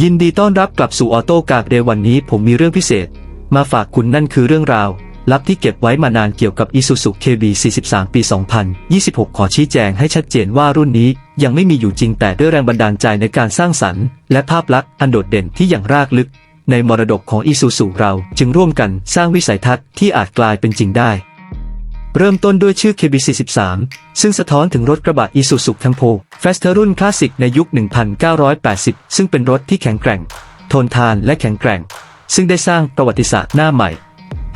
ยินดีต้อนรับกลับสู่ออโต้กากเดย์วันนี้ผมมีเรื่องพิเศษ มาฝากคุณนั่นคือเรื่องราว ลับที่เก็บไว้มานานเกี่ยวกับ Isuzu KB 43 ปี 2026 ขอชี้แจงให้ชัดเจนว่ารุ่นนี้ยังไม่มีอยู่จริงแต่ด้วยแรงบันดาลใจในการสร้างสรรค์ และภาพลักษณ์อันโดดเด่นที่อย่างรากลึก ในมรดกของ Isuzu เราจึงร่วมกันสร้างวิสัยทัศน์ที่อาจกลายเป็นจริงได้ เริ่มต้นด้วยชื่อ KB43 ซึ่งสะท้อนถึงรถกระบะ Isuzu Tempo Faster รุ่นคลาสสิกในยุค 1980 ซึ่งเป็นรถที่แข็งแกร่ง ทนทานและแข็งแกร่ง ซึ่งได้สร้างประวัติศาสตร์หน้าใหม่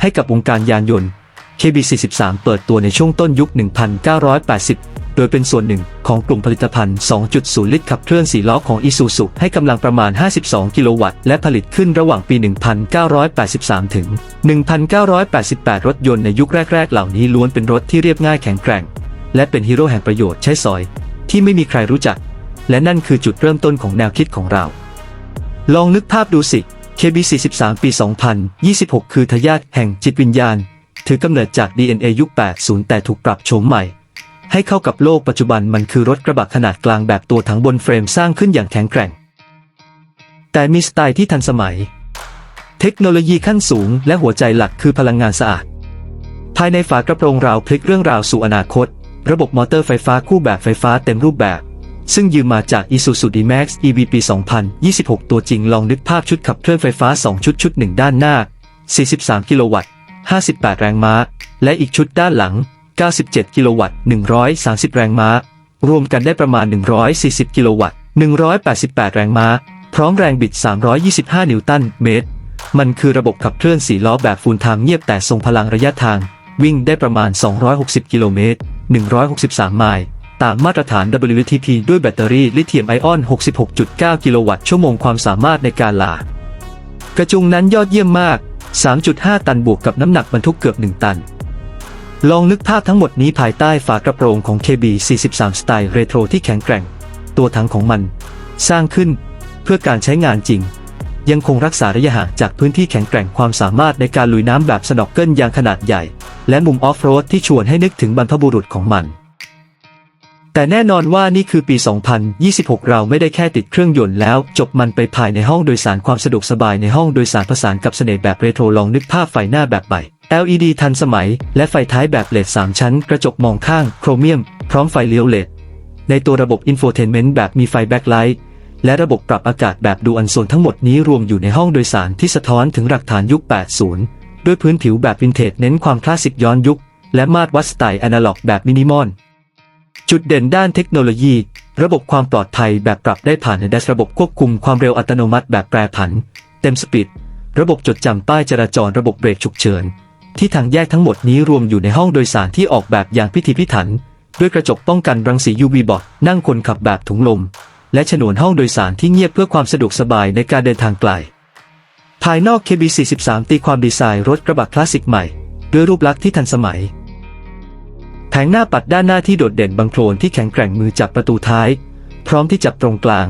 ให้กับวงการยานยนต์ KB43 เปิดตัวในช่วงต้นยุค 1980 โดยเป็นส่วนหนึ่งของกลุ่มผลิตภัณฑ์ 2.0 ลิตรขับเคลื่อน4ล้อของ Isuzu ให้กำลังประมาณ 52 กิโลวัตต์ และผลิตขึ้นระหว่างปี 1983 ถึง 1988 รถยนต์ในยุคแรก ๆ เหล่านี้ล้วนเป็นรถที่เรียบง่ายแข็งแกร่ง และเป็นฮีโร่แห่งประโยชน์ใช้สอย ที่ไม่มีใครรู้จัก และนั่นคือจุดเริ่มต้นของแนวคิดของเรา ลองนึกภาพดูสิ KB43 ปี 2026 คือทายาทแห่งจิตวิญญาณ ถือกำเนิดจาก DNA ยุค 80 แต่ถูกปรับโฉมใหม่ ให้เข้ากับโลกปัจจุบันมันคือรถกระบะขนาดกลางแบบตัวถังบนเฟรมสร้างขึ้นอย่างแข็งแกร่ง แต่มีสไตล์ที่ทันสมัย เทคโนโลยีขั้นสูงและหัวใจหลักคือพลังงานสะอาด ภายในฝากระโปรงราวพลิกเรื่องราวสู่อนาคต ระบบมอเตอร์ไฟฟ้าคู่แบบไฟฟ้าเต็มรูปแบบซึ่งยืมมาจาก Isuzu D-Max EV ปี 2026 ตัวจริงลองนึกภาพชุดขับเคลื่อนไฟฟ้า 2 ชุดชุดหนึ่งด้านหน้า 43 กิโลวัตต์ 58 แรงม้า และอีกชุดด้านหลัง 97 กิโลวัตต์ 130 แรงม้า รวมกันได้ประมาณ 140 กิโลวัตต์ 188 แรงม้า พร้อมแรงบิด 325 นิวตันเมตร มันคือระบบขับเคลื่อน4ล้อแบบฟูลไทม์เงียบแต่ทรงพลังระยะทาง วิ่งได้ประมาณ 260 กิโลเมตร 163 ไมล์ตามมาตรฐาน WLTP ด้วยแบตเตอรี่ลิเธียมไอออน 66.9 กิโลวัตต์ชั่วโมงความสามารถในการลา กระจุงนั้นยอดเยี่ยมมาก 3.5 ตันบวกกับน้ำหนักบรรทุกเกือบ 1 ตัน ลองนึกภาพทั้งหมดนี้ภายใต้ฝากระโปรงของ KB 43 สไตล์เรโทรที่แข็งแกร่ง ตัวถังของมัน สร้างขึ้นเพื่อการใช้งานจริง ยังคงรักษาระยะห่างจากพื้นที่แข็งแกร่งความสามารถในการลุยน้ำแบบสนอกเกิลยางขนาดใหญ่ และมุมออฟโรดที่ชวนให้นึกถึงบรรพบุรุษของมัน แต่แน่นอนว่านี่คือปี 2026 เราไม่ได้แค่ติดเครื่องยนต์แล้ว จบมันไปภายในห้องโดยสารความสะดวกสบายในห้องโดยสารผสานกับเสน่ห์แบบเรโทรลองนึกภาพไฟหน้าแบบใหม่ LED ทันสมัย และไฟท้ายแบบเลด3ชั้น กระจกมองข้าง โครเมียม พร้อมไฟเลี้ยวเลดในตัวระบบอินโฟเทนเมนต์แบบมีไฟแบ็คไลท์และระบบปรับอากาศแบบดูอันโซนทั้งหมดนี้รวมอยู่ในห้องโดยสารที่สะท้อนถึงหลักฐานยุค 80 ด้วยพื้นผิวแบบวินเทจเน้นความคลาสสิกย้อนยุค และมาตรวัดสไตล์อนาล็อกแบบมินิมอลจุดเด่นด้านเทคโนโลยี ระบบความปลอดภัยแบบปรับได้ผ่านในดัชระบบควบคุมความเร็วอัตโนมัติแบบแปรผัน เต็มสปีด ระบบจดจำป้ายจราจรระบบเบรกฉุกเฉิน ที่ทางแยกทั้งหมดนี้รวมอยู่ในห้องโดยสารที่ออกแบบอย่างพิถีพิถัน ด้วยกระจกป้องกันรังสี UV บอดนั่งคนขับแบบถุงลม และฉนวนห้องโดยสารที่เงียบเพื่อความสะดวกสบายในการเดินทางไกล ภายนอก KB43 ตีความดีไซน์รถกระบะคลาสสิกใหม่ ด้วยรูปลักษณ์ที่ทันสมัยแผงหน้าปัดด้านหน้าที่โดดเด่นบางโคลนที่แข็งแกร่งมือจับประตูท้าย พร้อมที่จับตรงกลาง